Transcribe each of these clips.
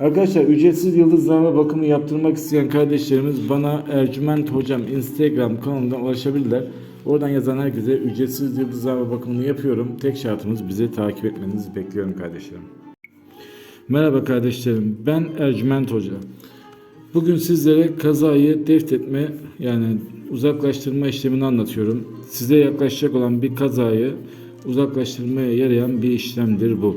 Arkadaşlar ücretsiz yıldızlama bakımı yaptırmak isteyen kardeşlerimiz bana Ercüment Hocam Instagram kanalından ulaşabilirler. Oradan yazan herkese ücretsiz yıldızlama bakımını yapıyorum. Tek şartımız bizi takip etmenizi bekliyorum kardeşlerim. Merhaba kardeşlerim ben Ercüment Hoca. Bugün sizlere kazayı deftetme yani uzaklaştırma işlemini anlatıyorum. Size yaklaşacak olan bir kazayı uzaklaştırmaya yarayan bir işlemdir bu.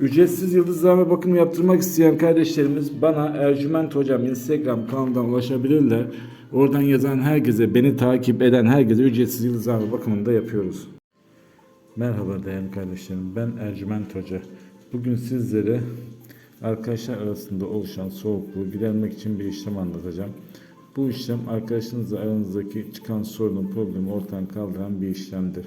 Ücretsiz yıldızlama bakımı yaptırmak isteyen kardeşlerimiz bana Ercüment Hocam Instagram kanalından ulaşabilirler. Oradan yazan herkese, beni takip eden herkese ücretsiz yıldızlama bakımını da yapıyoruz. Merhaba değerli kardeşlerim. Ben Ercüment Hoca. Bugün sizlere arkadaşlar arasında oluşan soğukluğu gidermek için bir işlem anlatacağım. Bu işlem arkadaşınızla aranızdaki çıkan sorunu, problemi ortadan kaldıran bir işlemdir.